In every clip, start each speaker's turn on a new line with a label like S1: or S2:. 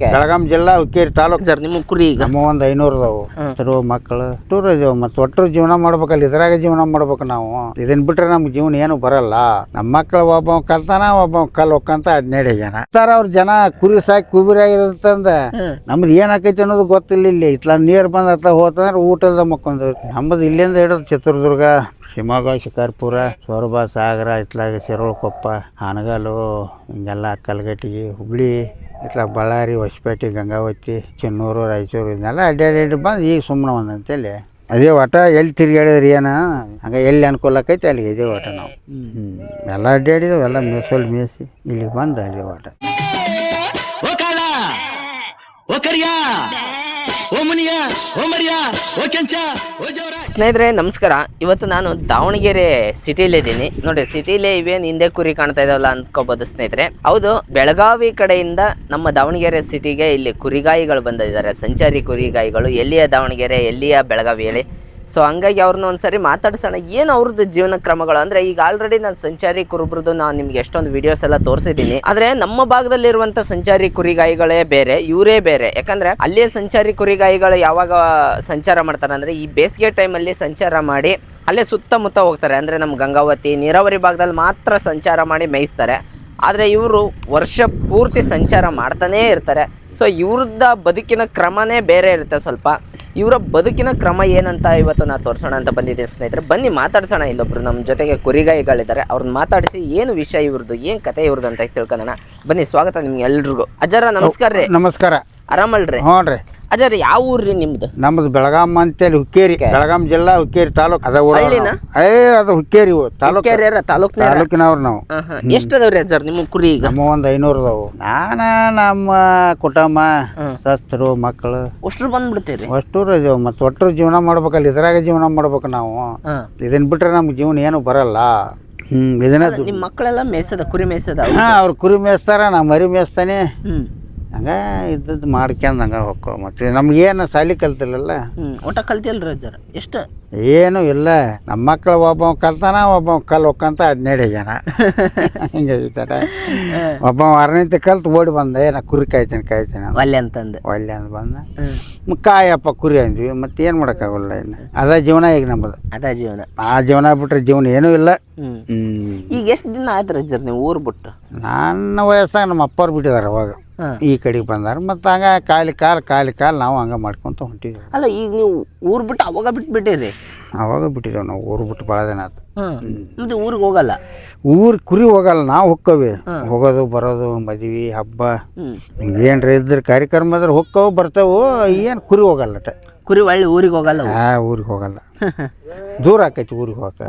S1: ಬೆಳಗಾಂ ಜಿಲ್ಲಾ ಹುಕ್ಕೇರಿ ತಾಲೂಕು.
S2: ಸರ್ ನಿಮ್ಮ ಕುರಿ ಈಗ?
S1: ನಮ್ಮ ಒಂದು ಐನೂರು ಅದಾವು. ಸರ್ ಮಕ್ಕಳು. ಟೂರ್ ಇದಾವ ಮತ್ತೆ ಒಟ್ಟರು ಜೀವನ ಮಾಡ್ಬೇಕಲ್ಲ ಇದ್ರಾಗ ಜೀವನ ಮಾಡ್ಬೇಕು ನಾವು. ಇದನ್ ಬಿಟ್ರೆ ನಮ್ಗೆ ಜೀವನ ಏನು ಬರಲ್ಲ. ನಮ್ಮ ಮಕ್ಕಳು ಒಬ್ಬ ಕಲ್ತಾನ ಒಬ್ಬ ಕಲ್ ಹೊಕ್ಕಂತ ಹದಿನೇಳು ಜನ ಸರ್ ಅವ್ರ ಜನ ಕುರಿ ಸಾಕಿ ಆಗಿರತ್ತಂದ ನಮ್ದು ಏನ್ ಆಕೈತಿ ಅನ್ನೋದು ಗೊತ್ತಿಲ್ಲ ಇಲ್ಲಿ. ಇತ್ಲ ನೀರ್ ಬಂದ ಅತ್ತ ಹೋತಂದ್ರೆ ಊಟದ ಮಕ್ಕೊಂದು. ನಮ್ಮದು ಇಲ್ಲಿಂದ ಹಿಡಿದು ಚಿತ್ರದುರ್ಗ ಶಿವಮೊಗ್ಗ ಶಿಕಾರ್ಪುರ ಸೊರಬ ಸಾಗರ ಇತ್ಲಾಗ ಶಿರೋಳ್ಕೊಪ್ಪ ಹಾನಗಲ್ಲು ಹಿಂಗೆಲ್ಲ ಕಲ್ಗಟ್ಟಿಗೆ ಹುಬ್ಳಿ ಇತ್ಲಾಗ ಬಳ್ಳಾರಿ, ಹೊಸಪೇಟೆ, ಗಂಗಾವತಿ, ಚೆನ್ನೂರು, ರಾಯಚೂರು, ಇದನ್ನೆಲ್ಲ ಅಡ್ಡಾಡಿ ಬಂದು ಈಗ ಸುಮ್ಮನೆ ಒಂದು ಅಂತೇಳಿ ಅದೇ ಒಟ ಎಲ್ಲಿ ತಿರ್ಗಾಡಿದ್ರಿ ಏನು? ಹಂಗೆ ಎಲ್ಲಿ ಅನುಕೂಲ ಅಲ್ಲಿಗೆ ಇದೇ ಒಟ ನಾವು. ಎಲ್ಲ ಅಡ್ಡಾಡಿದವು ಎಲ್ಲ ಮೇಸಲ್ ಮೇಸಿ ಇಲ್ಲಿಗೆ ಬಂದು ಅಲ್ಲಿ ಒಟ
S2: ಸ್ನೇಹಿತರೆ, ನಮಸ್ಕಾರ. ಇವತ್ತು ನಾನು ದಾವಣಗೆರೆ ಸಿಟಿಲಿದ್ದೀನಿ ನೋಡಿ ಸಿಟಿಲೇ ಇವೇನು ಹಿಂದೆ ಕುರಿ ಕಾಣ್ತಾ ಇದಾವಲ್ಲ ಅನ್ಕೋಬಹುದು ಸ್ನೇಹಿತರೆ. ಹೌದು, ಬೆಳಗಾವಿ ಕಡೆಯಿಂದ ನಮ್ಮ ದಾವಣಗೆರೆ ಸಿಟಿಗೆ ಇಲ್ಲಿ ಕುರಿಗಾಯಿಗಳು ಬಂದಿದ್ದಾರೆ. ಸಂಚಾರಿ ಕುರಿಗಾಯಿಗಳು ಎಲ್ಲಿಯ ದಾವಣಗೆರೆ, ಎಲ್ಲಿಯ ಬೆಳಗಾವಿ ಹೇಳಿ ಸೊ ಹಂಗಾಗಿ ಅವ್ರನ್ನ ಒಂದ್ಸರಿ ಮಾತಾಡ್ಸೋಣ. ಏನು ಅವ್ರದ್ದು ಜೀವನ ಕ್ರಮಗಳು? ಅಂದ್ರೆ ಈಗ ಆಲ್ರೆಡಿ ನಾನು ಸಂಚಾರಿ ಕುರುಬ್ರದ್ದು ನಾನು ನಿಮ್ಗೆ ಎಷ್ಟೊಂದು ವಿಡಿಯೋಸ್ ಎಲ್ಲ ತೋರಿಸಿದ್ದೀನಿ. ಆದ್ರೆ ನಮ್ಮ ಭಾಗದಲ್ಲಿರುವಂತ ಸಂಚಾರಿ ಕುರಿಗಾಯಿಗಳೇ ಬೇರೆ, ಇವರೇ ಬೇರೆ. ಯಾಕಂದ್ರೆ ಅಲ್ಲಿಯ ಸಂಚಾರಿ ಕುರಿಗಾಯಿಗಳು ಯಾವಾಗ ಸಂಚಾರ ಮಾಡ್ತಾರೆ ಅಂದ್ರೆ ಈ ಬೇಸಿಗೆ ಟೈಮಲ್ಲಿ ಸಂಚಾರ ಮಾಡಿ ಅಲ್ಲೇ ಸುತ್ತಮುತ್ತ ಹೋಗ್ತಾರೆ. ಅಂದ್ರೆ ನಮ್ಮ ಗಂಗಾವತಿ, ನೀರಾವರಿ ಭಾಗದಲ್ಲಿ ಮಾತ್ರ ಸಂಚಾರ ಮಾಡಿ ಮೇಯಿಸ್ತಾರೆ. ಆದರೆ ಇವರು ವರ್ಷ ಪೂರ್ತಿ ಸಂಚಾರ ಮಾಡ್ತಾನೇ ಇರ್ತಾರೆ. ಸೊ ಇವ್ರದ್ದ ಬದುಕಿನ ಕ್ರಮನೇ ಬೇರೆ ಇರುತ್ತೆ ಸ್ವಲ್ಪ. ಇವರ ಬದುಕಿನ ಕ್ರಮ ಏನಂತ ಇವತ್ತು ನಾ ತೋರಿಸೋಣ ಅಂತ ಬಂದಿದ್ದೀನಿ ಸ್ನೇಹಿತರೆ. ಬನ್ನಿ ಮಾತಾಡ್ಸೋಣ ಇಲ್ಲೊಬ್ರು. ನಮ್ಮ ಜೊತೆಗೆ ಕುರಿಗಾಯಿಗಳಿದ್ದಾರೆ. ಅವ್ರನ್ನ ಮಾತಾಡಿಸಿ ಏನು ವಿಷಯ ಇವ್ರದ್ದು ಏನು ಕತೆ ಇವ್ರದ್ದು ಅಂತ ತಿಳ್ಕೊಳ್ಳೋಣ ಬನ್ನಿ ಸ್ವಾಗತ ನಿಮ್ಗೆ ಎಲ್ರಿಗೂ ಅಜ್ಜರ ನಮಸ್ಕಾರ ರೀ.
S1: ನಮಸ್ಕಾರ.
S2: ಆರಾಮಲ್ರಿ?
S1: ಹ್ಞೂ ರೀ.
S2: ಅಜ್ಜರ ಯಾವ ಊರ್ರಿ ನಿಮ್ದು?
S1: ನಮ್ದು ಬೆಳಗಾಂ ಅಂತೇಳಿ ಹುಕ್ಕೇರಿ. ಬೆಳಗಾಂ ಜಿಲ್ಲಾ ಹುಕ್ಕೇರಿ ತಾಲೂಕ್ ಅದ ಊರ.
S2: ಹಳ್ಳಿನಾ?
S1: ಏ ಅದು ಹುಕ್ಕೇರಿ ಊರು, ತಾಲೂಕು.
S2: ಕೆರೆಯರ ತಾಲೂಕ್ನ
S1: ತಾಲೂಕಿನವ್ರು ನಾವು.
S2: ಎಷ್ಟು ಅದಾವ್ರಿ ಸರ್ ನಿಮ್ಮ ಕುರಿ ಈಗ?
S1: ನಮ್ಮ ಒಂದ್ ಐನೂರು ಅದಾವು. ನಾನ ನಮ್ಮ ಕುಟುಂಬ ಸಸ್ತರು ಮಕ್ಕಳು.
S2: ಅಷ್ಟ್ರು ಬಂದ್ಬಿಡ್ತೀರಿ?
S1: ಅಷ್ಟು ಇದಾವೆ. ಮತ್ತೆ ಒಟ್ಟರು ಜೀವನ ಮಾಡ್ಬೇಕಲ್ಲ ಇದ್ರಾಗ ಜೀವನ ಮಾಡ್ಬೇಕು ನಾವು. ಇದನ್ ಬಿಟ್ರೆ ನಮ್ಗೆ ಜೀವನ ಏನು ಬರಲ್ಲ. ಹ್ಮ್ ಇದನ್ನ
S2: ನಿಮ್ಮ ಮಕ್ಕಳೆಲ್ಲ ಮೇಸದ ಕುರಿ ಮೇಸದ
S1: ಹಾಂ ಅವ್ರು ಕುರಿ ಮೇಯಿಸ್ತಾರ ನಾ ಮರಿ ಮೇಯಿಸ್ತಾನೆ.
S2: ಹ್ಮ್.
S1: ಹಂಗ ಇದ್ದದ್ದು ಮಾಡ್ಕ್ಯಂಡ್ ಹಂಗ ಹೋಕ್ಕೋ. ಮತ್ತೆ ಏನು ಸಾಲಿ ಕಲ್ತಿಲ್ಲಲ್ಲ?
S2: ಊಟ ರೀ ಅಜ್ಜರ. ಎಷ್ಟು?
S1: ಏನು ಇಲ್ಲ. ನಮ್ಮ ಮಕ್ಕಳು ಒಬ್ಬ ಕಲ್ತಾನ ಒಬ್ಬ ಕಲ್ ಹೊಕ್ಕಂತ ಹದಿನೇಳು ಜನ ಹಿಂಗೆ ಹೇಳ್ತಾರೆ. ಒಬ್ಬ ಅರನಿಂತ ಕಲ್ತು ಓಡಿ ಬಂದ ಏನ ಕುರಿ ಕಾಯ್ತೀನಿ ಕಾಯ್ತೀನಿ.
S2: ಒಲ್ಲೆ ಅಂತಂದು.
S1: ಒಳ್ಳೆ ಅಂತ ಬಂದ. ಕಾಯಪ್ಪ ಕುರಿ ಅಂದ್ವಿ. ಮತ್ತೆ ಏನು ಮಾಡೋಕ್ಕಾಗಲ್ಲ ಇನ್ನು. ಅದ ಜೀವನ ಈಗ ನಮ್ಮದು
S2: ಅದ ಜೀವನ.
S1: ಆ ಜೀವನ ಬಿಟ್ರೆ ಜೀವನ ಏನೂ ಇಲ್ಲ.
S2: ಈಗ ಎಷ್ಟು ದಿನ ಆಯ್ತು ರಜ್ಜರ್ ನೀವು ಊರು ಬಿಟ್ಟು?
S1: ನನ್ನ ವಯಸ್ಸಾಗ ನಮ್ಮ ಅಪ್ಪವ್ರು ಬಿಟ್ಟಿದ್ದಾರೆ ಅವಾಗ. ಈ ಕಡೆಗೆ ಬಂದಾರ. ಮತ್ತು ಹಂಗ ಕಾಲಿ ಕಾಲು ಕಾಲಿ ಕಾಲು ನಾವು ಹಂಗೆ ಮಾಡ್ಕೊತ ಹೊಂಟಿದ್ವಿ
S2: ಅಲ್ಲ ಈಗ ನೀವು ಊರು ಬಿಟ್ಟು ಅವಾಗ ಬಿಟ್ಟು ಬಿಟ್ಟಿರಿ?
S1: ಅವಾಗ ಬಿಟ್ಟಿದ್ದೇವೆ ನಾವು. ಊರು ಬಿಟ್ಟು ಭಾಳ ದಿನ ಆಯ್ತು
S2: ಊರಿಗೆ ಹೋಗಲ್ಲ?
S1: ಊರು ಕುರಿ ಹೋಗಲ್ಲ ನಾವು ಹೊಕ್ಕವಿ. ಹೋಗೋದು ಬರೋದು ಮದ್ವಿ ಹಬ್ಬ. ಏನ್ರ ಇದ್ರ ಕಾರ್ಯಕ್ರಮ ಆದ್ರೆ ಹೊಕ್ಕವು ಬರ್ತಾವು ಏನು ಕುರಿ ಹೋಗಲ್ಲ ಅಟ.
S2: ಕುರಿ ಒಳ್ಳೆ ಊರಿಗೆ ಹೋಗಲ್ಲ ಹಾ
S1: ಆ ಊರಿಗೆ ಹೋಗಲ್ಲ. ದೂರ ಆಕೈತಿ ಊರಿಗೆ ಹೋಗಕ್ಕೆ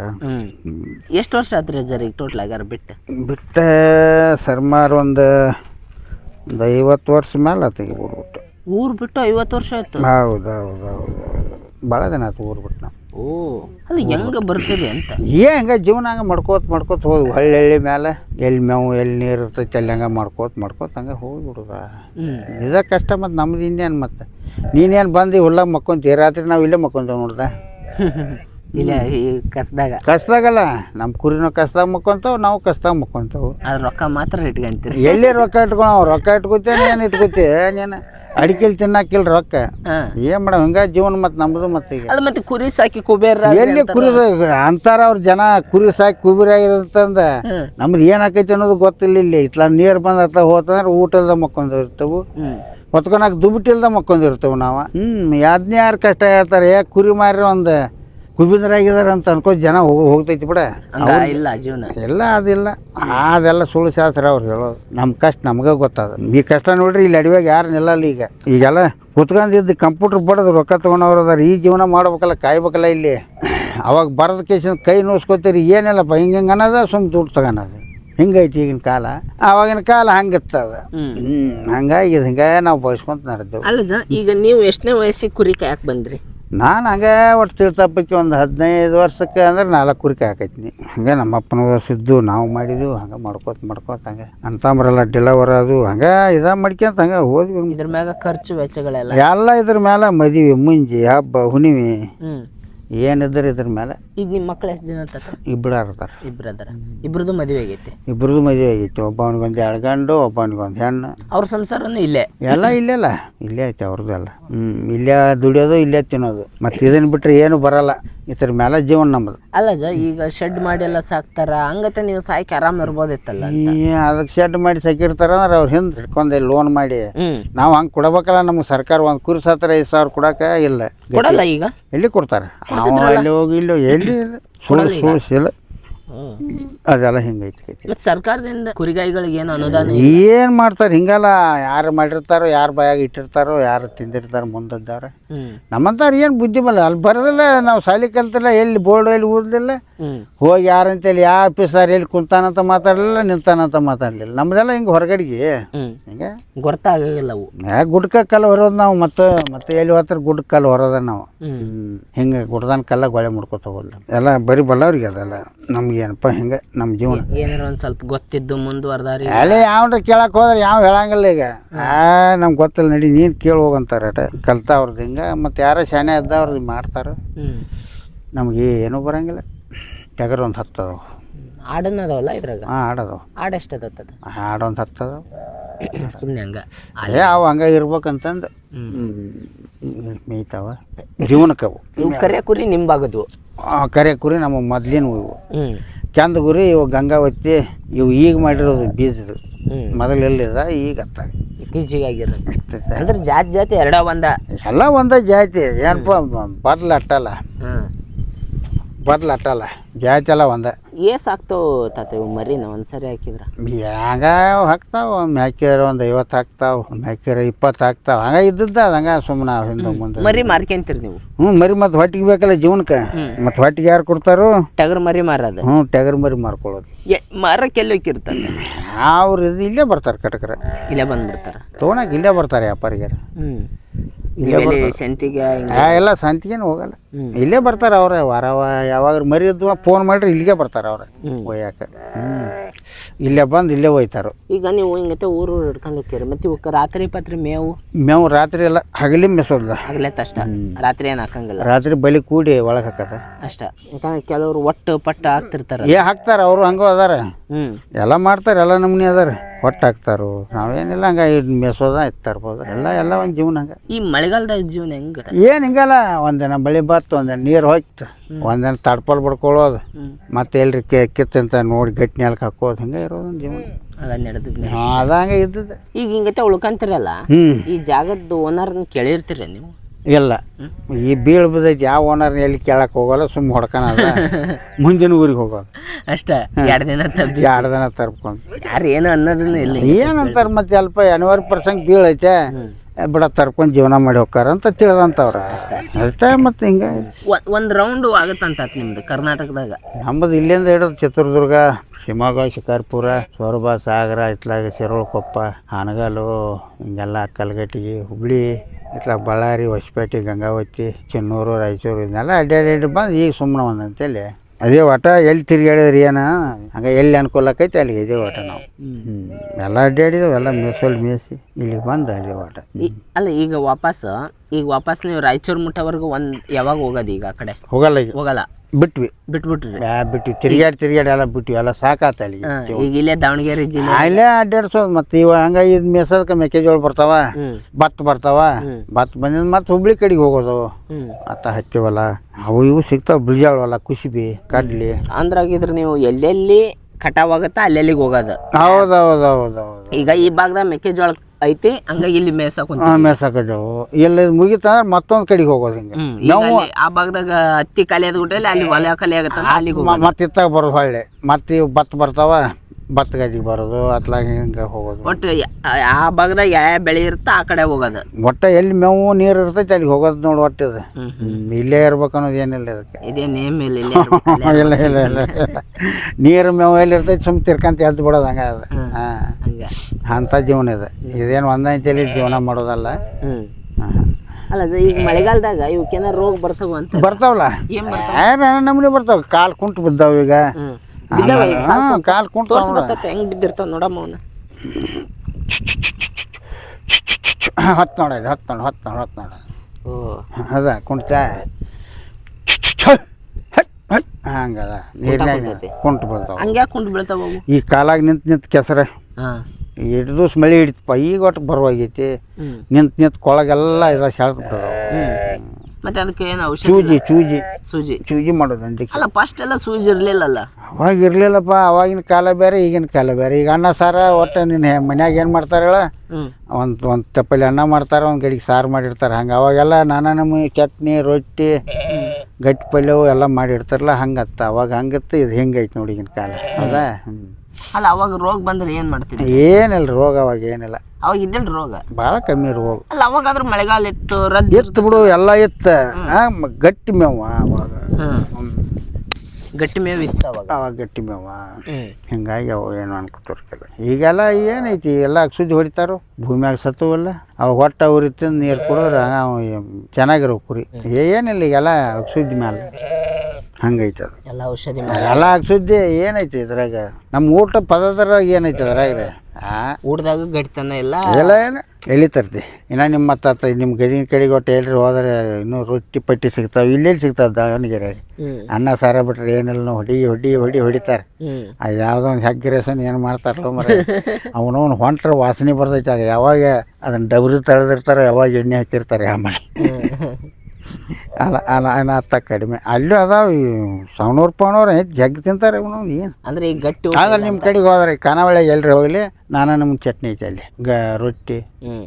S2: ಎಷ್ಟು ವರ್ಷ ಆದ್ರೆ ಜರಿ ಈಗ ಟೋಟಲ್ ಆಗ್ಯಾರ ಬಿಟ್ಟು?
S1: ಬಿಟ್ಟ ಸರ್ಮಾರ್ ಒಂದು ಒಂದು ಐವತ್ತು ವರ್ಷ ಮೇಲೆ ಆತಗೆ ಊರು ಬಿಟ್ಟು.
S2: ಊರು ಬಿಟ್ಟು ಐವತ್ತು ವರ್ಷ ಆಯ್ತು?
S1: ಹೌದು ಹೌದು ಹೌದು ಭಾಳ ದಿನ ಆಯ್ತು ಊರು ಬಿಟ್ಟು ನಾವು.
S2: ಓ ಅಲ್ಲಿ ಹೆಂಗೆ ಬರ್ತೀರಿ ಅಂತ?
S1: ಏ ಹಂಗೆ ಜೀವನ ಹಂಗೆ ಮಾಡ್ಕೋತ ಮಾಡ್ಕೋತ ಹೋದ್ ಹಳ್ಳಿ ಹಳ್ಳಿ ಮೇಲೆ ಎಲ್ಲಿ ಮೇವು ಎಲ್ಲಿ ನೀರು ಇರ್ತೈತೆ ಅಲ್ಲಿ ಹಂಗೆ ಮಾಡ್ಕೋತ ಮಾಡ್ಕೋತ ಹಂಗೆ ಹೋಗ್ಬಿಡುದ ಇದ ಕಷ್ಟ ಮತ್ತು ನಮ್ದು ಇನ್ನೇನು ಮತ್ತೆ? ನೀನೇನು ಬಂದು ಹುಲ್ಲ ಮಕ್ಕೊಂತೀವಿ ರಾತ್ರಿ ನಾವು ಇಲ್ಲೇ ಮಕ್ಕೊಂತೇವೆ ನೋಡ್ದೆ.
S2: ಇಲ್ಲ ಈ ಕಸ್ದಾಗ.
S1: ಕಸ್ದಾಗಲ್ಲ ನಮ್ಮ ಕುರಿನೂ ಕಸ್ದಾಗ ಮಕ್ಕೊಂತಾವ ನಾವು ಕಸ್ದಾಗ ಮಕ್ಕೊಂತಾವು.
S2: ಅದ್ರ ರೊಕ್ಕ ಮಾತ್ರ ಇಟ್ಕೊಂತೀರಿ.
S1: ಎಲ್ಲಿ ರೊಕ್ಕ ಇಟ್ಕೊಳವ ರೊಕ್ಕ ಇಟ್ಕೊತೇನೆ ಏನು ಇಟ್ಕೊತಿ ನೀನು ಅಡಿಕೆಲಿ ತಿನ್ನಾಕಿಲ್ಲ ರೊಕ್ಕ.
S2: ಹಾಂ.
S1: ಏನು ಮಾಡೋ ಹಿಂಗ ಜೀವನ ಮತ್ತು ನಮ್ಮದು ಮತ್ತೆ ಈಗ.
S2: ಅಲ್ಲ ಮತ್ತೆ ಕುರಿ ಸಾಕಿ ಕುಬೇರ
S1: ಎಲ್ಲಿ ಕುರಿ ಅಂತಾರ ಅವ್ರ ಜನ ಕುರಿ ಸಾಕಿ ಕುಬಿರಾಗಿರ್ತಂದ
S2: ಹ್ಮ್.
S1: ನಮ್ದು ಏನ್ ಆಕೈತಿ ಅನ್ನೋದು ಗೊತ್ತಿಲ್ಲ ಇಲ್ಲಿ. ಇತ್ಲ ನೀರು ಬಂದ ಹತ್ತ ಹೋತಂದ್ರೆ ಊಟದ ಮಕ್ಕೊಂಡಿರ್ತವು
S2: ಹ್ಮ್.
S1: ಹೊತ್ಕೊಳಕ್ ದುಬಿಟ್ಟಿಲ್ದ ಮಕ್ಕೊಂಡಿರ್ತೇವೆ ನಾವು. ಹ್ಮ್ ಯಾದ್ನೇ ಯಾರು ಕಷ್ಟ ಹೇಳ್ತಾರೆ ಯಾಕೆ ಕುರಿ ಮಾರಿ ಒಂದು ಕುಬಿದ್ರಾಗಿದಾರೆ ಅಂತ ಅನ್ಕೋ ಜನ ಹೋಗಿ ಹೋಗ್ತೈತಿ ಬಿಡ.
S2: ಹಂಗ ಇಲ್ಲ ಜೀವನ.
S1: ಎಲ್ಲ ಅದಿಲ್ಲ. ಅದೆಲ್ಲ ಸುಳ್ಳು ಶಾಸ್ತ್ರ ಅವ್ರು ಹೇಳೋದು. ನಮ್ಮ ಕಷ್ಟ ನಮಗೆ ಗೊತ್ತದ. ಈ ಕಷ್ಟ ನೋಡ್ರಿ ಇಲ್ಲಿ ಅಡಿವಾಗ ಯಾರು ನಿಲ್ಲಲ್ಲ ಈಗ. ಈಗೆಲ್ಲ ಕುತ್ಕೊಂಡಿದ್ದು ಕಂಪ್ಯೂಟರ್ ಬಡದು ರೊಕ್ಕ ತೊಗೊಂಡವ್ರು ಅದಾರ. ಈ ಜೀವನ ಮಾಡ್ಬೇಕಲ್ಲ ಕಾಯ್ಬೇಕಲ್ಲ ಇಲ್ಲಿ. ಅವಾಗ ಬರದ ಕೇಸಿನ ಕೈ ನೋಸ್ಕೊತೀರಿ. ಏನಿಲ್ಲಪ್ಪ ಹಿಂಗೆ ಹಿಂಗೆ ಅನ್ನೋದ ಸುಮ್ಮ ದುಡ್ಡು ತಗೊಳೋದು ಹಿಂಗೈತಿ ಈಗಿನ ಕಾಲ. ಆವಾಗಿನ ಕಾಲ ಹಂಗಿತ್ತದ. ಹಂಗಾಗಿ ಇದು ಹಿಂಗೆ ನಾವು ಬಯಸ್ಕೊಂತ ನಡ್ತೇವೆ
S2: ಅಲ್ಲ ಈಗ ನೀವು ಎಷ್ಟನೇ ವಯಸ್ಸಿಗೆ ಕುರಿ ಕಾಯಕ್ ಬಂದ್ರಿ?
S1: ನಾನು ಹಂಗೆ ಒಟ್ಟು ತಿಳ್ತಪ್ಪಕ್ಕೆ ಒಂದು ಹದಿನೈದು ವರ್ಷಕ್ಕೆ ಅಂದ್ರೆ ನಾಲ್ಕು ಕುರಿಕೆ ಹಾಕೈತಿನಿ. ಹಂಗೆ ನಮ್ಮ ಅಪ್ಪನ ಸಿದ್ದು ನಾವು ಮಾಡಿದ್ದು ಹಂಗೆ ಮಾಡ್ಕೋತ ಮಾಡ್ಕೋತ ಹಂಗೆ. ಅಂತಂಬ್ರೆಲ್ಲ ಡಿಲವರ್ ಅದು ಹಂಗೆ ಇದ ಮಾಡ್ಕೊಂತ ಹಂಗೆ ಹೋದ್ವಿ.
S2: ಇದ್ರ ಮ್ಯಾಗ ಖರ್ಚು ವೆಚ್ಚಗಳೆಲ್ಲ?
S1: ಎಲ್ಲ ಇದ್ರ ಮೇಲೆ ಮದುವೆ ಮುಂಜಿ ಹಬ್ಬ ಹುಣ್ಣಿಮೆ ಏನಿದ್ರೆ ಇದ್ರ ಮೇಲೆ
S2: ಈಗ ನಿಮ್ಮ ಮಕ್ಳು ಎಷ್ಟು ಜನ ತಾತ?
S1: ಇಬ್ಬರು ಇರ್ತಾರೆ
S2: ಇಬ್ರು ಅದಾರ. ಇಬ್ರದ್ದು ಮದುವೆ ಆಗೈತಿ.
S1: ಇಬ್ಬರದು ಮದುವೆ ಆಗೈತಿ. ಒಬ್ಬನಿಗೊಂದು ಎರಡು ಗಂಡು ಒಬ್ಬನಿಗೊಂದು ಹೆಣ್ಣು.
S2: ಅವ್ರ ಸಂಸಾರನೂ ಇಲ್ಲೇ?
S1: ಎಲ್ಲ ಇಲ್ಲೆಲ್ಲ. ಇಲ್ಲೇ ಐತೆ ಅವ್ರದ್ದೆಲ್ಲ ಹ್ಞೂ ಇಲ್ಲೇ ದುಡಿಯೋದು ಇಲ್ಲೇ ತಿನ್ನೋದು. ಮತ್ತು ಇದನ್ನು ಬಿಟ್ಟರೆ ಏನು ಬರಲ್ಲ. ಇತರ ಮೇಲೆ ಜೀವನ ನಮ್ಮದು
S2: ಅಲ್ಲ ಜ ಈಗ ಶೆಡ್ ಮಾಡಿ ಎಲ್ಲ ಸಾಕ್ತಾರ ಹಂಗತ್ತೆ ನೀವು ಸಾಯ್ಕೆ ಆರಾಮ್ ಇರ್ಬೋದಿತ್ತಲ್ಲ
S1: ಈ ಅದಕ್ಕೆ ಶೆಡ್ ಮಾಡಿ ಸಾಕಿರ್ತಾರ ಅಂದ್ರೆ ಅವ್ರು ಹಿಂದೆ ಹಿಡ್ಕೊಂಡು ಲೋನ್ ಮಾಡಿ.
S2: ಹ್ಮ್.
S1: ನಾವು ಹಂಗೆ ಕೊಡ್ಬೇಕಲ್ಲ ನಮ್ಗೆ ಸರ್ಕಾರ ಒಂದು ಕುರಿ ಸತ್ರ ಐದು ಸಾವಿರ ಕೊಡಕ್ಕೆ ಇಲ್ಲ.
S2: ಕೊಡಲ್ಲ ಈಗ?
S1: ಎಲ್ಲಿ ಕೊಡ್ತಾರೆ? ಅವ ಅಲ್ಲಿ ಹೋಗಿ ಇಲ್ಲಿ ಹೋಗಿ ಎಲ್ಲಿ ಸುಳ್ಳು ಅದೆಲ್ಲ ಹಿಂಗೈತಿ
S2: ಮತ್ ಸರ್ಕಾರದಿಂದ ಕುರಿಗಾಯಿಗಳಿಗೆ ಏನು ಅನುದಾನ
S1: ಏನು ಮಾಡ್ತಾರೆ? ಹಿಂಗಲ್ಲ ಯಾರು ಮಾಡಿರ್ತಾರೋ ಯಾರು ಬಾಯಾಗ ಇಟ್ಟಿರ್ತಾರೋ ಯಾರು ತಿಂದಿರ್ತಾರೋ ಮುಂದದ್ದಾರ ನಮ್ಮಂತವ್ರು ಏನು ಬುದ್ಧಿ ಬಲ್ಲ ಅಲ್ಲಿ ಬರೋದಿಲ್ಲ ನಾವು ಶಾಲೆ ಕಲ್ತಿಲ್ಲ ಎಲ್ಲಿ ಬೋರ್ಡ್ ಎಲ್ಲಿ ಓದಲಿಲ್ಲ ಹೋಗಿ ಯಾರಂತೇಳಿ ಯಾವ ಆಫೀಸರ್ ಎಲ್ಲಿ ಕುಂತಾನಂತ ಮಾತಾಡಲಿಲ್ಲ ನಿಂತಾನಂತ ಮಾತಾಡಲಿಲ್ಲ. ನಮ್ಮದೆಲ್ಲ ಹಿಂಗೆ ಹೊರಗಡೆಗೆ. ಹಿಂಗೆ?
S2: ಗೊತ್ತಾಗಲ್ಲ ಅವು.
S1: ಗುಡ್ಕ ಕಲ್ಲು ಹೊರೋದು ನಾವು ಮತ್ತೆ ಮತ್ತೆ ಎಲ್ಲಿ ಹೋದ್ರೆ ಗುಡ್ಕ ಕಲ್ಲು ಹೊರೋದ ನಾವು. ಹಿಂಗೆ ಗುಡ್ದಾನ ಕಲ್ಲ ಗೊಳೆ ಮುಡ್ಕೊತ ಹೋಗಲ್ಲ ಎಲ್ಲ ಬರೀ ಬಲ್ಲವ್ರಿಗೆ ಅದೆಲ್ಲ ನಮ್ಗೇನಪ್ಪ ಹಿಂಗೆ ನಮ್ಮ ಜೀವನ.
S2: ಏನಾರ ಒಂದು ಸ್ವಲ್ಪ ಗೊತ್ತಿದ್ದು ಮುಂದುವರ್ದಾರಿ.
S1: ಅಲ್ಲೇ ಯಾವ್ದ್ರ ಕೇಳಕ್ಕೆ ಹೋದ್ರೆ ಯಾವ ಹೇಳಂಗಿಲ್ಲ ಈಗ. ಆ ನಮ್ಗೆ ಗೊತ್ತಿಲ್ಲ ನಡಿ ನೀನು ಕೇಳಿ ಹೋಗಂತಾರೆ ಕಲ್ತಾವ್ರದ್ದು ಹಿಂಗೆ ಮತ್ತು ಯಾರೋ ಶಾನೆ ಇದ್ದವ್ರದ್ದು ಮಾಡ್ತಾರೆ.
S2: ನಮಗೆ
S1: ನಮ್ಗೆ ಏನೂ ಬರಂಗಿಲ್ಲ. ಟಗರ್ ಒಂದು ಹತ್ತದವು.
S2: ಆಡನ್ನ ಅದಾವಲ್ಲ ಇದ್ರಾಗ?
S1: ಹಾಂ ಆಡೋದವು.
S2: ಆಡ ಹಾಡು
S1: ಆಡೊಂದು ಹತ್ತದ.
S2: ಸುಮ್ನೆ ಹಂಗ.
S1: ಅದೇ ಅವು ಹಂಗೆ ಇರ್ಬೇಕಂತಂದು ಮೇಯ್ತಾವ. ಜೀವನಕ್ಕೆ ಅವು.
S2: ಇವು ಕರೆ ಕುರಿ ನಿಂಬಾಗದು
S1: ಆ, ಕರೆ ಕುರಿ ನಮ್ಮ ಮೊದ್ಲಿನ ಇವು.
S2: ಹ್ಮ್.
S1: ಚಂದ ಗುರಿ ಇವು ಗಂಗಾವತಿ ಇವು ಈಗ ಮಾಡಿರೋದು ಬೀಜದು ಮೊದಲ ಎಲ್ಲಿದ? ಈಗ ಅತ್ತ
S2: ಇತ್ತೀಚೆಗೆ ಆಗಿರೋದು. ಅಂದ್ರೆ ಜಾತಿ ಜಾತಿ ಎರಡ ಒಂದ?
S1: ಎಲ್ಲ ಒಂದೇ ಜಾತಿ. ಏನಪ್ಪ ಬದ್ಲು ಅಟ್ಟಲ್ಲ. ಬದ್ಲು ಅಟ್ಟಲ್ಲ. ಜಾತಿ ಒಂದು.
S2: ಏಸ್ ಆಗ್ತಾವ ತಾತ ಇವು ಮರಿನ ಒಂದ್ಸರಿ ಹಾಕಿದ್ರ.
S1: ಹಂಗ ಹಾಕ್ತಾವ ಒಮ್ಮೆ ಹಾಕಿದ್ರೆ ಒಂದು ಐವತ್ತು ಹಾಕ್ತಾವ ಒಮ್ಮೆ ಹಾಕಿದ್ರೆ ಇಪ್ಪತ್ತು ಹಾಕ್ತಾವ. ಹಂಗ ಇದ್ದದ್ದ ಅದು ಹಂಗ ಸುಮ್ಮನೆ ಹಿಂದೆ ಮುಂದೆ.
S2: ಮರಿ ಮಾರ್ಕೊಂತೀರಿ ನೀವು.
S1: ಹ್ಞೂ ಮರಿ ಮತ್ತೆ ಹೊಟ್ಟಿಗೆ ಬೇಕಲ್ಲ ಜೀವನಕ್ಕೆ. ಮತ್ತು ಹೊಟ್ಟಿಗೆ ಯಾರು ಕೊಡ್ತಾರೋ?
S2: ಟಗರ್ ಮರಿ ಮಾರೋದು.
S1: ಹ್ಞೂ ಟಗರ್ ಮರಿ ಮಾರ್ಕೊಳ್ಳೋದು
S2: ಎ- ಮಾರಕ್ಕೆ ಎಲ್ಲಿ ಹೋಗಿರ್ತದೆ
S1: ಅವ್ರು ಇದು ಇಲ್ಲೇ ಬರ್ತಾರೆ ಕಟಕರ.
S2: ಇಲ್ಲೇ ಬಂದ್ಬಿಡ್ತಾರ.
S1: ತೊಗೊಳಕ್ಕೆ ಇಲ್ಲೇ ಬರ್ತಾರೆ ವ್ಯಾಪಾರಿಗಾರ.
S2: ಹ್ಮ್. ಇಲ್ಲೆಲ್ಲಿ ಸಂತಿಗೆ
S1: ಆ, ಎಲ್ಲ ಸಂತಿಗೇನು ಹೋಗಲ್ಲ. ಇಲ್ಲೇ ಬರ್ತಾರೆ ಅವ್ರೆ ವಾರ ಯಾವಾಗ ಮರಿ ಇದ್ವ ಫೋನ್ ಮಾಡ್ರಿ ಇಲ್ಲಿಗೆ ಬರ್ತಾರೆ ಅವ್ರೆ. ಒಯ್ಯಾಕ. ಇಲ್ಲೇ ಬಂದು ಇಲ್ಲೇ ಒಯ್ತಾರೆ.
S2: ಈಗ ನೀವು ಹಿಂಗತ್ತೆ ಊರು ಊರು ಹಿಡ್ಕೊಂಡು ಹೋಗ್ತೀರಿ ಮತ್ತೆ ಇವಕ್ಕೆ ರಾತ್ರಿ ಪತ್ರಿ ಮೇವು?
S1: ಮೇವು ರಾತ್ರಿ ಎಲ್ಲ ಹಗಲಿ ಮೆಸೋಲ್ಲ
S2: ಹಗಲೇ ಅಷ್ಟ? ರಾತ್ರಿ ಏನು ಹಾಕಂಗಿಲ್ಲ?
S1: ರಾತ್ರಿ ಬಲಿ ಕೂಡಿ ಒಳಗೆ ಹಾಕದ.
S2: ಅಷ್ಟ. ಯಾಕಂದ್ರೆ ಕೆಲವರು ಒಟ್ಟು ಪಟ್ಟ ಹಾಕ್ತಿರ್ತಾರೆ.
S1: ಏ ಹಾಕ್ತಾರೆ ಅವರು ಹಂಗೂ ಅದಾರ.
S2: ಹ್ಞೂ
S1: ಎಲ್ಲ ಮಾಡ್ತಾರೆ ಎಲ್ಲ ನಮ್ನಿ ಅದಾರ. ಹೊಟ್ಟು ಹಾಕ್ತಾರು ನಾವೇನಿಲ್ಲ ಹಂಗ ಇದು ಮೆಸೋದ ಇರ್ಬೋದು ಎಲ್ಲ ಎಲ್ಲ ಒಂದು ಜೀವನ ಹಂಗೆ.
S2: ಈ ಮಳೆಗಾಲದಾಗ ಜೀವನ ಹೆಂಗ
S1: ಏನು ಹಿಂಗಲ್ಲ ಒಂದಿನ ಬಳಿ ಬತ್ತು ಒಂದಿನ ನೀರು ಹೋಯ್ತು. ಒಂದಿನ ತಡ್ಪಲ್ ಬಡ್ಕೊಳ್ಳೋದು ಮತ್ತೆ ಎಲ್ರಿ ಕಿತ್ತಂತ ನೋಡಿ ಗಟ್ಟಿ ನೆಲಕ್ಕೆ ಹಾಕೋದು ಹಿಂಗೆ ಇರೋದು ಜೀವನ.
S2: ಅದ
S1: ನಡೆದಿದ್ದು ಅದ ಹಂಗೆ ಇದ್ದದ್ದು.
S2: ಈಗ ಹಿಂಗತೆ ಉಳ್ಕಂತಿರಲ್ಲ? ಈ ಜಾಗದ ಓನರ್ನ ಕೇಳಿರ್ತೀರ ನೀವು?
S1: ಇಲ್ಲ. ಈ ಬೀಳ್ ಬಿದ್ದೈತಿ ಯಾವ ಓನರ್ ಎಲ್ಲಿ ಕೇಳಕ್ಕೆ ಹೋಗಲ್ಲ ಸುಮ್ಮ ಹೊಡ್ಕನ ಮುಂದಿನ ಊರಿಗೆ ಹೋಗೋದು.
S2: ಅಷ್ಟೇ ಎರಡು ದಿನ ತಬ್ಬಿ
S1: ಎರಡು ದಿನ ತರ್ಕೊಂಡು.
S2: ಯಾರು ಏನು ಅನ್ನೋದನ್ನ ಇಲ್ಲ
S1: ಏನಂತಾರೆ ಮತ್ತೆ ಅಲ್ಪ ಎನವರ್ ಪರ್ಸೆಂಟ್ ಬೀಳೈತೆ ಬಿಡ ತರ್ಕೊಂಡು ಜೀವನ ಮಾಡಿ ಹೋಗ್ತಾರ ಅಂತ ತಿಳಿದಂತವ್ರ.
S2: ಅಷ್ಟೇ.
S1: ಅಷ್ಟೇ ಮತ್ತೆ ಹಿಂಗೆ.
S2: ಒಂದು ಒಂದ್ ರೌಂಡ್ ಆಗತ್ತಂತ ನಿಮ್ದು ಕರ್ನಾಟಕದಾಗ.
S1: ನಮ್ಮದು ಇಲ್ಲಿಂದ ಹಿಡಿದು ಚಿತ್ರದುರ್ಗ ಶಿವಮೊಗ್ಗ ಶಿಕಾರ್ಪುರ ಸೊರಬ ಸಾಗರ ಇತ್ಲಾಗ ಶಿರೋಳ್ಕೊಪ್ಪ ಹಾನಗಲ್ಲು ಹಿಂಗೆಲ್ಲ ಕಲ್ಗಟ್ಟಿಗೆ ಹುಬ್ಳಿ ಇತ್ಲಾಗ ಬಳ್ಳಾರಿ ಹೊಸಪೇಟೆ ಗಂಗಾವತಿ ಚೆನ್ನೂರು ರಾಯಚೂರು ಇದನ್ನೆಲ್ಲ ಅಡ್ಡಾಡಿ ಬಂದು ಈಗ ಸುಮ್ಮನೆ ಒಂದು ಅಂತೇಳಿ ಅದೇ ಒಟ ಎಲ್ಲಿ ತಿರ್ಗಾಡಿದ್ರಿ ಏನು? ಹಂಗೆ ಎಲ್ಲಿ ಅನುಕೂಲ ಆಕೈತೆ ಅಲ್ಲಿಗೆ ಇದೇ ಒಟ ನಾವು. ಎಲ್ಲ ಅಡ್ಡಾಡಿದೆವು ಎಲ್ಲ ಮೇಸೋಲ್ ಮೇಸಿ ಇಲ್ಲಿಗೆ ಬಂದು ಅಲ್ಲಿ ಒಟ
S2: ಅಲ್ಲ ಈಗ ವಾಪಸ್ ಈಗ ವಾಪಸ್ ನೀವು ರಾಯಚೂರು ಮುಟ್ಟವರೆಗೂ ಒಂದು ಯಾವಾಗ ಹೋಗೋದು ಈಗ ಆ ಕಡೆ?
S1: ಹೋಗಲ್ಲ ಈಗ.
S2: ಹೋಗಲ್ಲ.
S1: ಬಿಟ್ವಿ.
S2: ಬಿಟ್ಬಿಟ್ರಿ
S1: ಬಿಟ್ವಿ. ತಿರ್ಗಾಡಿ ತಿರ್ಗಾಡಿ ಎಲ್ಲ ಬಿಟ್ವಿ. ಎಲ್ಲ ಸಾಕಾತ ಅಲ್ಲಿ
S2: ಹಾ, ಈಗ ಇಲ್ಲೇ ದಾವಣಗೆರೆ ಜಿಲ್ಲೆ.
S1: ಅಲ್ಲೇ ಅಡ್ಡಾಡ್ಸೋದು. ಮತ್ತೆ ಇವಾಗ ಹಂಗ ಇದು ಮೇಸೋದಕ್ಕೆ ಮೆಕ್ಕೆಜೋಳ ಬರ್ತಾವ
S2: ಹ್ಮ್.
S1: ಭತ್ತ ಬರ್ತಾವ ಭತ್ತ ಬಂದಿದ್ ಮತ್ತೆ ಹುಬ್ಳಿ ಕಡೆಗೆ ಹೋಗೋದು.
S2: ಹ್ಮ್.
S1: ಅತ್ತ ಹಚ್ಚಿವಲ್ಲ ಅವು ಇವು ಸಿಗ್ತಾವ ಬಿಳಿಜಾಳವಲ್ಲ ಕುಸಿಬಿ ಕಡ್ಲಿ.
S2: ಅಂದ್ರಾಗಿದ್ರೆ ನೀವು ಎಲ್ಲೆಲ್ಲಿ ಕಟಾವ್ ಆಗುತ್ತೆ ಅಲ್ಲೆಲ್ಲಿಗೆ ಹೋಗೋದು.
S1: ಹೌದು ಹೌದು ಹೌದು ಹೌದು
S2: ಈಗ ಈ ಭಾಗದಾಗ ಮೆಕ್ಕೆಜೋಳ ಐತಿ ಹಂಗಾಗಿ ಇಲ್ಲಿ ಮೇಸಕ್ ಕುಂತ
S1: ಮೇಸಾಕಜವು ಎಲ್ಲ ಮುಗಿತಂದ್ರೆ ಮತ್ತೊಂದು ಕಡೆಗೆ ಹೋಗೋದು ಹಿಂಗೆ.
S2: ಹ್ಮ್ ಆ ಭಾಗದಾಗ ಹತ್ತಿ ಗುಟ್ಟಲ್ಲಿ ಅಲ್ಲಿ ಹೊಲ ಖಾಲಿ ಆಗತ್ತ ಅಲ್ಲಿಗೆ
S1: ಮತ್ತೆ ಇತ್ತಾಗ ಬರೋದು ಹೊಳ್ಳಿ. ಮತ್ತೆ ಭತ್ತ ಬರ್ತಾವ. ಭತ್ತ ಗದ್ದಿಗೆ ಬರೋದು ಅತ್ಲಾಗ ಹಿಂಗೆ ಹೋಗೋದು.
S2: ಒಟ್ಟು ಆ- ಭಾಗದಾಗ ಯಾವ ಬೆಳೆ ಇರುತ್ತೆ ಆ ಕಡೆ ಹೋಗೋದು.
S1: ಒಟ್ಟ ಎಲ್ಲಿ ಮೇವು ನೀರು ಇರ್ತೈತೆ ಅಲ್ಲಿಗೆ ಹೋಗೋದು ನೋಡಿ ಒಟ್ಟು
S2: ಇದು.
S1: ಹ್ಮ್, ಇಲ್ಲೇ ಇರ್ಬೇಕು ಅನ್ನೋದು ಏನಿಲ್ಲ ಅದಕ್ಕೆ
S2: ಇದೇ ನೇಮ್ ಇಲ್ಲ ಇಲ್ಲೇ ಇರ್ಬೇಕು,
S1: ಇಲ್ಲ ಇಲ್ಲ ಇಲ್ಲ ನೀರು ಮೇವು ಎಲ್ಲಿ ಇರ್ತೈತೆ ಸುಮ್ಮ ತಿರ್ಕಂತ ಎದ್ದು ಬಿಡೋದು ಹಂಗೆ ಅದು. ಹಾಂ.
S2: ಹಂಗ.
S1: ಅಂಥ ಜೀವನ ಇದೆ. ಇದೇನು ಒಂದಂತೇಳಿ ಜೀವನ ಮಾಡೋದಲ್ಲ.
S2: ಹ್ಮ್.
S1: ಹಾಂ.
S2: ಅಲ್ಲ ಸರ್ ಈಗ ಮಳೆಗಾಲದಾಗ ಇವಕ್ಕೇನಾರ ರೋಗ ಬರ್ತಾವ ಅಂತ.
S1: ಬರ್ತಾವಲ್ಲ?
S2: ಏನ್ ಬರ್ತಾವ?
S1: ಏ ನಮ್ಮನೆ ಬರ್ತಾವ. ಕಾಲು ಕುಂಟು ಬಿದ್ದಾವ ಈಗ.
S2: ಹ್ಮ್.
S1: ಕಾಲು ಕುಂಟು
S2: ತೋರ್ಸ್ ಬರ್ತೈತೆ ಹೆಂಗ್ ಬಿದ್ದಿರ್ತಾವ ನೋಡಮ್ಮ ಅವನ್ನ
S1: ಹತ್ತು ನೋಡ ಹತ್ತು ನೋಡು ಹತ್ತು ನೋಡು ಹತ್ತು ನೋಡು.
S2: ಓ.
S1: ಅದ ಕುಂಟ ಹಂಗದ ನೀರಿನಾಗ
S2: ಕುಂತೈತಿ.
S1: ಕುಂಟು ಬರ್ತಾವ.
S2: ಹಂಗ್ಯಾಕೆ ಕುಂಟು ಬೀಳ್ತಾವ ಅವು?
S1: ಈ ಕಾಲಾಗ ನಿಂತು ನಿಂತು ಕೆಸರ.
S2: ಹಾಂ.
S1: ಎರಡು ದಿವಸ ಮಳೆ ಹಿಡಿತಪ್ಪ ಈಗ ಒಟ್ಟು ಬರುವಾಗೈತಿ. ನಿಂತ ನಿಂತು ಕೊಳಗೆಲ್ಲ ಇದ ಶಾಳ್ತು ಬಿಡೋದು
S2: ಮತ್ತೆ ಅದಕ್ಕೆ ಏನು ಔಷಧಿ
S1: ಸೂಜಿ ಚೂಜಿ
S2: ಸೂಜಿ.
S1: ಸೂಜಿ. ಮಾಡೋದು ಅಂದಕ್ಕೆ
S2: ಅಲ್ಲ ಫಸ್ಟ್ ಎಲ್ಲ ಸೂಜಿ ಇರಲಿಲ್ಲಲ್ಲ?
S1: ಅವಾಗ ಇರಲಿಲ್ಲಪ್ಪ ಅವಾಗಿನ ಕಾಲ ಬೇರೆ ಈಗಿನ ಕಾಲ ಬೇರೆ. ಈಗ ಅನ್ನ ಸಾರ ಒಟ್ಟು ನಿನ್ನ ಮನ್ಯಾಗ ಏನು ಮಾಡ್ತಾರೆ ಹೇಳ?
S2: ಹ್ಞೂ
S1: ಒಂದು ಒಂದು ತಪ್ಪಲಿ ಅನ್ನ ಮಾಡ್ತಾರೆ ಒಂದು ಗಡಿಗೆ ಸಾರು ಮಾಡಿರ್ತಾರೆ. ಹಂಗೆ ಅವಾಗೆಲ್ಲ ನಾನಾ ನಮ್ಮ ಚಟ್ನಿ ರೊಟ್ಟಿ ಗಟ್ಟಿ ಪಲ್ಯವು ಎಲ್ಲ ಮಾಡಿರ್ತಾರಲ್ಲ ಹಂಗತ್ತ. ಅವಾಗ ಹಂಗತ್ತ ಇದು ಹೆಂಗೈತೆ ನೋಡಿ ಈಗಿನ ಕಾಲ. ಹೌದಾ? ಹ್ಞೂ
S2: ಅಲ್ಲ ಅವಾಗ ರೋಗ ಬಂದ್ರೆ ಏನು ಮಾಡ್ತಿದ್ರಿ
S1: ಏನಿಲ್ಲ ರೋಗ ಅವಾಗ ಏನಿಲ್ಲ.
S2: ಅವಾಗ ಇದ್ದಿಲ್ಲ ರೋಗ?
S1: ಭಾಳ ಕಮ್ಮಿ ರೋಗ.
S2: ಅಲ್ಲ ಅವಾಗಾದ್ರೂ ಮಳೆಗಾಲ ಇತ್ತು ರದ್ದು
S1: ಇತ್ತು ಬಿಡು ಎಲ್ಲ ಇತ್ತು. ಗಟ್ಟಿ ಮೇವ ಅವಾಗ.
S2: ಗಟ್ಟಿ ಮೇವು ಇತ್ತು ಅವಾಗ.
S1: ಅವಾಗ ಗಟ್ಟಿ ಮೇವ. ಹಿಂಗಾಗಿ ಅವು ಏನು ಅನ್ಕೋತಿರ್ಕಿಲ್ಲ ಈಗೆಲ್ಲ ಏನೈತಿ ಎಲ್ಲ ಸುದ್ದಿ ಹೊಡಿತಾರೋ? ಭೂಮಿಯಾಗ ಸತ್ತುವಲ್ಲ. ಅವಾಗ ಹೊಟ್ಟೆ ಉರಿತ ನೀರು ಕುಡಿದ್ರೆ ಅವು ಚೆನ್ನಾಗಿರೋ ಕುರಿ. ಏನಿಲ್ಲ ಈಗೆಲ್ಲ ಸುದ್ದಿ ಮೇಲೆ ಹಂಗೈತೆ ಅದು.
S2: ಎಲ್ಲ ಔಷಧಿ
S1: ಎಲ್ಲ ಸುದ್ದಿ ಏನೈತಿ ಇದ್ರಾಗ? ನಮ್ಮ ಊಟ ಪದಾರ್ಥ ಏನೈತಿ ಅದ್ರಾಗ?
S2: ಊಟದಾಗ ಗಟ್ಟಿತನ ಇಲ್ಲ.
S1: ಎಲ್ಲ ಏನು? ಎಲ್ಲಿ ತರ್ತಿ ಇನ್ನು ನಿಮ್ಮ ಮತ್ತೆ ನಿಮ್ಮ ಗದಿನ ಕಡೆಗೆ ಒಟ್ಟು ಎಲ್ರಿ ಹೋದರೆ ಇನ್ನೂ ರೊಟ್ಟಿ ಪಟ್ಟಿ ಸಿಗ್ತಾವೆ. ಇಲ್ಲೆಲ್ಲಿ ಸಿಗ್ತಾವೆ ದಾವಣಗೆರೆ? ಅನ್ನ ಸಾರ ಬಿಟ್ರೆ ಏನಿಲ್ಲ ಹೊಡಿ ಹೊಡಿ ಹೊಡಿ ಹೊಡಿತಾರೆ. ಅದು ಯಾವುದೋ ಒಂದು ಹೆಗ್ಗಿರೇಷನ್ ಏನು ಮಾಡ್ತಾರಲ್ಲ ಮರ ಅವನವನು ಹೊಂಟ್ರೆ ವಾಸನೆ ಬರ್ತೈತೆ. ಆಗ ಯಾವಾಗ ಅದನ್ನು ಡಬರಿ ತಳೆದಿರ್ತಾರೆ ಯಾವಾಗ ಎಣ್ಣೆ ಹಾಕಿರ್ತಾರೆ ಆಮೇಲೆ ಅಲ್ಲ ಅಲ್ಲ ಅನ್ನ ಹತ್ತ ಕಡಿಮೆ. ಅಲ್ಲೂ ಅದಾವ ಈ ಸವಣೂರು ಪವನವ್ರು ಜಗ್ ತಿಂತಾರೆ ಅವನು ಏನು?
S2: ಅಂದ್ರೆ ಈ ಗಟ್ಟಿ ಊಟ
S1: ಆದ್ರೆ ನಿಮ್ಮ ಕಡೆಗೆ ಹೋದ್ರೆ ಖಾನಾವಳಿ ಎಲ್ರಿ ಹೋಗಲಿ ನಾನು ನಮ್ಮ ಚಟ್ನಿ ಐತೆ ಅಲ್ಲಿ. ಗ ರೊಟ್ಟಿ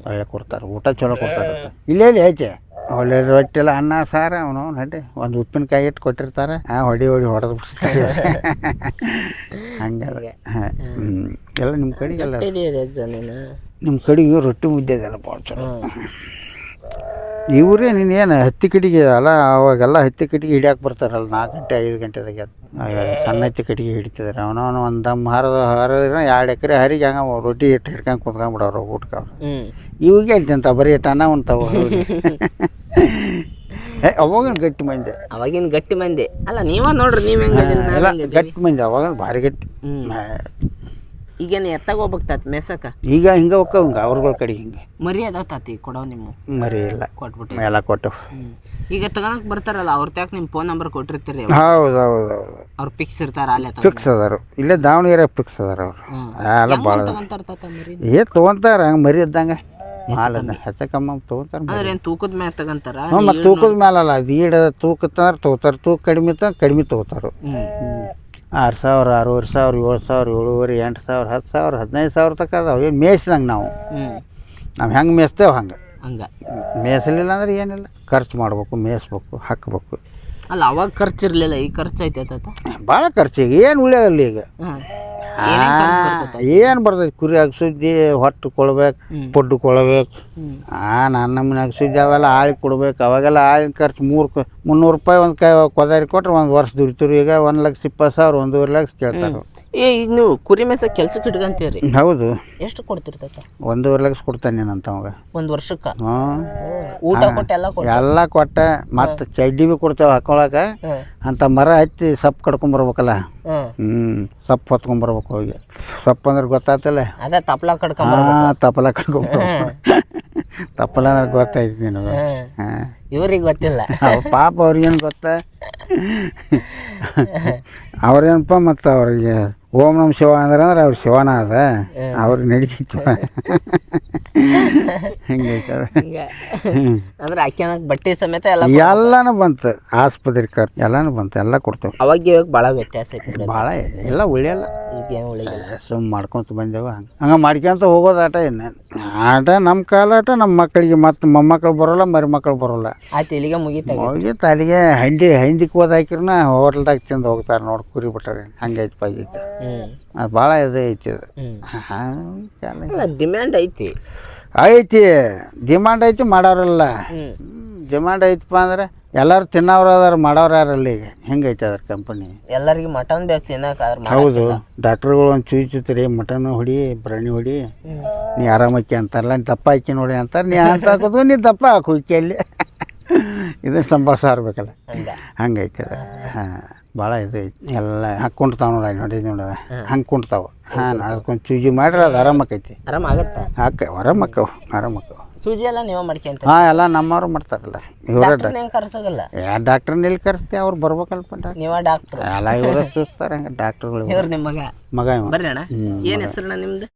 S1: ಒಳ್ಳೆ ಕೊಡ್ತಾರೆ ಊಟ ಚಲೋ ಕೊಡ್ತಾರೆ ಇಲ್ಲೇ ಇಲ್ಲಿ ಐತೆ? ಒಳ್ಳೆ ರೊಟ್ಟಿ ಎಲ್ಲ ಅನ್ನ ಸಾರ ಅವನು ನಡ್ರಿ. ಒಂದು ಉಪ್ಪಿನಕಾಯಿ ಇಟ್ಟು ಕೊಟ್ಟಿರ್ತಾರೆ. ಆ ಹೊಡಿ ಹೊಡಿ ಹೊಡೆದು ಬಿಡ್ತಾರೆ ಹಂಗೆ ಹಾಂ ಎಲ್ಲ ನಿಮ್ಮ ಕಡೆಗೆಲ್ಲ
S2: ಇದೆ ಇದೆ ಅಜ್ಜ ನೀನು.
S1: ನಿಮ್ಮ ಕಡೆಗೆ ರೊಟ್ಟಿ ಮುದ್ದೆ ಇದೆಲ್ಲ ಭಾಳ ಚಲೋ. ಇವರೇ ನೀನೇನು ಹತ್ತಿ ಕಡೆಗೆ ಅಲ್ಲ ಅವಾಗೆಲ್ಲ ಹತ್ತಿ ಕಡೆಗೆ ಹಿಡಿಯಕ್ಕೆ ಬರ್ತಾರಲ್ಲ ನಾಲ್ಕು ಗಂಟೆ ಐದು ಗಂಟೆದಾಗ. ಸಣ್ಣ ಹತ್ತಿ ಕಡೆಗೆ ಹಿಡಿತಿದ್ದಾರೆ ಅವನವನು ಒಂದು ದಮ್ ಹರಿದ ಹರಿದ್ರೆ ಎರಡು ಎಕರೆ ಹರಿಗೆ ಹಂಗೆ ರೊಟ್ಟಿ ಇಟ್ಟು ಹಿಡ್ಕೊಂಡು ಕುತ್ಕೊಂಡ್ಬಿಡೋರು ಊಟಕ್ಕೆ ಅವ್ರು. ಇವಾಗ ಹೇಳ್ತಂತ ಬರೀ ಟನ ಏ ಅವಾಗಿನ ಗಟ್ಟಿ ಮಂದಿ?
S2: ಅವಾಗಿನ ಗಟ್ಟಿ ಮಂದಿ? ಅಲ್ಲ ನೀವ ನೋಡ್ರಿ ನೀವ್
S1: ಗಟ್ಟಿ ಮಂದಿ ಅವಾಗ ಭಾರಿ ಗಟ್ಟಿ.
S2: ಈಗೇನು ಎತ್ತಾಗ ಹೋಗ್ಬೇಕಾತ್ ಮೆಸಕ
S1: ಈಗ ಹಿಂಗೆ ಹೋಗ್ತಾವ ಹಿಂಗೆ ಅವ್ರಗಳ ಕಡೆ ಹಿಂಗೆ.
S2: ಮರಿ ತಾತಿ ಕೊಡೋ ನಿಮ್ಮ
S1: ಮರಿ ಇಲ್ಲ
S2: ಕೊಟ್ಬಿಟ್ಟು
S1: ಎಲ್ಲ ಕೊಟ್ಟು
S2: ಈಗ ತಗೋಣಕ್ ಬರ್ತಾರಲ್ಲ ಅವ್ರ ತ್ಯಾಕ್ ನಿಮ್ ಫೋನ್ ನಂಬರ್ ಕೊಟ್ಟಿರ್ತೀರಿ
S1: ಹೌದು ಹೌದು ಹೌದು.
S2: ಅವ್ರ ಫಿಕ್ಸ್ ಇರ್ತಾರ ಅಲ್ಲೇ
S1: ಫಿಕ್ಸ್ ಅದಾರು. ಇಲ್ಲೇ ದಾವಣಗೆರೆ ಫಿಕ್ಸ್ ಅದಾರ ಅವ್ರು. ಎಲ್ಲ ಭಾಳ
S2: ತಗೊಂತಾರ ತಾತ ಮರಿ
S1: ಏ ತೊಗೊಂತಾರ ಹಂಗೆ ಮರಿ ಇದ್ದಂಗೆ. ಮಾಲನ್ನ ಹೆಚ್ಚ ಕಮ್ಮ ತೊಗೊಂತಾರ
S2: ಅಂದ್ರೆ ಏನ್ ತೂಕದ ಮ್ಯಾಗ ತಗೊಂತಾರ?
S1: ಮತ್ತು ತೂಕದ ಮೇಲಲ್ಲ ಅದು ಈಡ ತೂಕತ್ತಾರ ತಗೋತಾರ ತೂಕ ಕಡಿಮೆ ಇತ್ತ ಕಡಿಮೆ ತೊಗೋತಾರೆ ಆರು ಸಾವಿರ ಆರೂವರೆ ಸಾವಿರ ಏಳು ಸಾವಿರ ಏಳುವರೆ ಎಂಟು ಸಾವಿರ ಹತ್ತು ಸಾವಿರ ಹದಿನೈದು ಸಾವಿರ ತನಕ ಅದಾವೆ. ಏನು ಮೇಯ್ಸಿದಂಗೆ ನಾವು. ನಾವು ಹೆಂಗೆ ಮೇಯ್ಸ್ತೇವೆ ಹಂಗೆ.
S2: ಹಂಗೆ.
S1: ಮೇಯ್ಸಲಿಲ್ಲ ಅಂದ್ರೆ ಏನಿಲ್ಲ. ಖರ್ಚು ಮಾಡ್ಬೇಕು ಮೇಯಿಸ್ಬೇಕು ಹಾಕ್ಬೇಕು.
S2: ಅಲ್ಲ ಅವಾಗ ಖರ್ಚು ಇರಲಿಲ್ಲ ಈಗ ಖರ್ಚು ಐತೆ
S1: ಭಾಳ ಈಗ. ಏನು ಉಳಿಯೋದಿಲ್ಲ ಈಗ. ಏನು ಬರ್ತೈತಿ? ಕುರಿ ಸುದ್ದಿ ಹೊಟ್ಟು ಕೊಡ್ಬೇಕು ಪೊಡ್ಡು ಕೊಳ್ಬೇಕು
S2: ಕೊಡ್ಬೇಕು
S1: ಆ ನನ್ನ ನಮ್ಮನೆ ಹಾಕ್ಸಿದ್ದೆ ಅವೆಲ್ಲ ಆಳಿ ಕೊಡ್ಬೇಕು. ಅವಾಗೆಲ್ಲ ಆಳಿನ ಖರ್ಚು ಮೂರು ಮುನ್ನೂರು ರೂಪಾಯಿ ಒಂದು ಕೈ ಕೊದಾರಿ ಕೊಟ್ರೆ ಒಂದು ವರ್ಷ ದುಡಿತೀವಿ ಈಗ ಒಂದು ಲಕ್ಷ ಇಪ್ಪತ್ತು ಸಾವಿರ ಒಂದೂವರೆ ಲಕ್ಷ ಕೇಳ್ತಾರೆ.
S2: ಏ ಈಗ ನೀವು ಕುರಿ ಮೇಸ ಕೆಲ್ಸಕ್ಕೆ ಇಟ್ಕಂತೀರಿ
S1: ಹೌದು.
S2: ಎಷ್ಟು ಕೊಡ್ತಿರ್ತೈತ?
S1: ಒಂದೂವರೆ ಲಕ್ಷ ಕೊಡ್ತಾನೆ ನೀನಂತ ಅವಾಗ.
S2: ಒಂದು ವರ್ಷಕ್ಕ?
S1: ಹ್ಞೂ
S2: ಊಟ ಕೊಟ್ಟು ಎಲ್ಲ ಕೊಟ್ಟು
S1: ಎಲ್ಲ ಕೊಟ್ಟ. ಮತ್ತು ಚಡ್ಡಿ ಭೀ ಕೊಡ್ತೇವೆ ಹಾಕೊಳಕ. ಅಂತ ಮರ ಹಚ್ಚಿ ಸೊಪ್ಪು ಕಡ್ಕೊಂಬರ್ಬೇಕಲ್ಲ
S2: ಹ್ಮ್.
S1: ಹ್ಞೂ ಸೊಪ್ಪು ಹೊತ್ಕೊಂಬರ್ಬೇಕು ಹೋಗಿ. ಸೊಪ್ಪು ಅಂದ್ರೆ ಗೊತ್ತಾತಲ್ಲ?
S2: ಅದೇ ತಪ್ಲ ಕಡ್ಕೊಂಬ
S1: ಹಾಂ ತಪ್ಪಲ ಕಡ್ಕೊಂಬರ್ಬೇಕು ತಪ್ಪಲ ಅಂದ್ರೆ ಗೊತ್ತಾಯ್ತು ನಿನಗೆ. ಹಾಂ.
S2: ಇವ್ರಿಗೆ ಗೊತ್ತಿಲ್ಲ.
S1: ಪಾಪ ಅವ್ರಿಗೇನು ಗೊತ್ತಾ? ಅವ್ರೇನಪ್ಪ ಮತ್ತು ಅವ್ರಿಗೆ ಓಂ ನಮ್ ಶಿವ ಅಂದ್ರೆ ಅಂದ್ರೆ ಅವ್ರ ಶಿವನ ಅದ ಅವ್ರಿಗೆ ನಡೀತಿತ್ತು ಹಿಂಗೈತೆ ಅದು.
S2: ಹಿಂಗ ಅಂದ್ರೆ ಅಕ್ಕಿನಾಗ ಬಟ್ಟೆ ಸಮೇತ ಎಲ್ಲ
S1: ಎಲ್ಲಾನು ಬಂತು ಆಸ್ಪತ್ರೆ ಖರ್ಚು ಎಲ್ಲಾನು ಬಂತು ಎಲ್ಲ ಕೊಡ್ತೇವೆ
S2: ಅವಾಗ ಇವಾಗ ಭಾಳ ವ್ಯತ್ಯಾಸ ಐತಿ
S1: ಭಾಳ ಎಲ್ಲ ಉಳಿಯಲ್ಲ
S2: ಈಗ ಏನು ಉಳಿಗಿಲ್ಲ
S1: ಸುಮ್ಮನೆ ಮಾಡ್ಕೊತ ಬಂದೆವು ಹಂಗೆ ಹಂಗೆ ಮಾಡ್ಕೊಂತ ಹೋಗೋದು ಆಟ ಏನು ಆಟ ನಮ್ಮ ಕಾಲ ಆಟ ನಮ್ಮ ಮಕ್ಕಳಿಗೆ ಮತ್ತು ಮೊಮ್ಮಕ್ಕಳು ಬರೋಲ್ಲ ಮರಿ ಮಕ್ಕಳು ಬರೋಲ್ಲ
S2: ಆಯ್ತು ಇಲ್ಲಿಗೆ ಮುಗಿತಾಗ
S1: ಹೋಗಿ ತಲೆಗೆ ಹಂಡಿ ಹಂದಿಗೆ ಹೋದ ಹಾಕಿರ್ನ ಹೋಟೆಲ್ದಾಗ ತಿಂದು ಹೋಗ್ತಾರೆ ನೋಡಿ ಕುರಿ ಬಿಟ್ಟಾರೆ ಹಂಗೈತೆ ಪಾಯ್ತು
S2: ಹ್ಮ್
S1: ಅದು ಭಾಳ ಇದು ಐತಿ ಅದು.
S2: ಡಿಮ್ಯಾಂಡ್ ಐತಿ.
S1: ಐತಿ. ಡಿಮ್ಯಾಂಡ್ ಐತಿ ಮಾಡೋರಲ್ಲ.
S2: ಡಿಮ್ಯಾಂಡ್
S1: ಡಿಮಾಂಡ್ ಐತಪ್ಪ ಅಂದ್ರೆ ಎಲ್ಲರೂ ತಿನ್ನೋರು ಅದಾರ ಮಾಡೋರು ಯಾರಲ್ಲ ಈಗ ಹೆಂಗೈತೆ ಅದ್ರ ಕಂಪನಿ
S2: ಎಲ್ಲರಿಗೂ ಮಟನ್ ಬೇಕು ತಿನ್ನಕ ಆದ್ರೆ ಮಾಡ-
S1: ಹೌದು. ಡಾಕ್ಟ್ರುಗಳು ಒಂದು ಚೂಚಿ ಚೂತಿರಿ ಮಟನ್ ಹೊಡಿ ಬ್ರಾಣಿ ಹೊಡಿ. ನೀ ಆರಾಮಕ್ಕೆ ಅಂತಾರಲ್ಲ ನೀ ದಪ್ಪ ಹಾಕಿ ನೋಡಿ ಅಂತಾರೆ ನೀ ಅಂತ ಹಾಕೋದು ನೀ ದಪ್ಪ ಹಾಕು ಅಲ್ಲಿ. ಇದನ್ನ ಸಂಭಾಳಿಸ ಇರ್ಬೇಕಲ್ಲ.
S2: ಹಂಗ.
S1: ಹಂಗೈತೆ ಹಾಂ. ಭಾಳ ಇದು ಐತಿ. ಎಲ್ಲ ಹಾಕೊಂಡಿರ್ತಾವ ನೋಡಿ ನೋಡಿ. ನೋಡದ ಹಂಗೆ ಕುಂಡ್ತಾವ. ಹಾಂ ಅದಕ್ಕೊಂದು ಚೂಜಿ ಮಾಡ್ರೆ ಅದು ಆರಾಮಕ್ಕೈತಿ
S2: ಆರಾಮ ಆರಾಮ್
S1: ಹಾಕ ಆರಾಮಕ್ಕವು ಆರಾಮಕ್ಕವು
S2: ಸೂಜಿ ಎಲ್ಲ ನೀವು ಮಾಡ್ಕೊಂತ?
S1: ಹಾಂ ಎಲ್ಲ ನಮ್ಮವ್ರು ಮಾಡ್ತಾರಲ್ಲ. ಇವರೇ
S2: ಡಾಕ್ಟರ್. ಕರ್ಸೋಗಲ್ಲ
S1: ಯಾ ಡಾಕ್ಟರ್ ನಿಲ್ ಕರ್ಸ್ತಿ? ಅವ್ರು ಬರ್ಬೇಕಲ್ಪ ಡಾಕ್ಟರ್.
S2: ನೀವ ಡಾಕ್ಟರ್.
S1: ಎಲ್ಲ ಇವರೇ ಚೂಸ್ತಾರೆ ಹಂಗೆ ಡಾಕ್ಟ್ರುಗಳು.
S2: ಇವ್ರು ನಿಮ್ಮ ಮಗ.
S1: ಮಗ ಇವ.
S2: ಬರ್ರಿ ಅಣ್ಣ.
S1: ಹ್ಮ್,
S2: ಏನ್ ಹೆಸರಣ್ಣ ನಿಮ್ದು?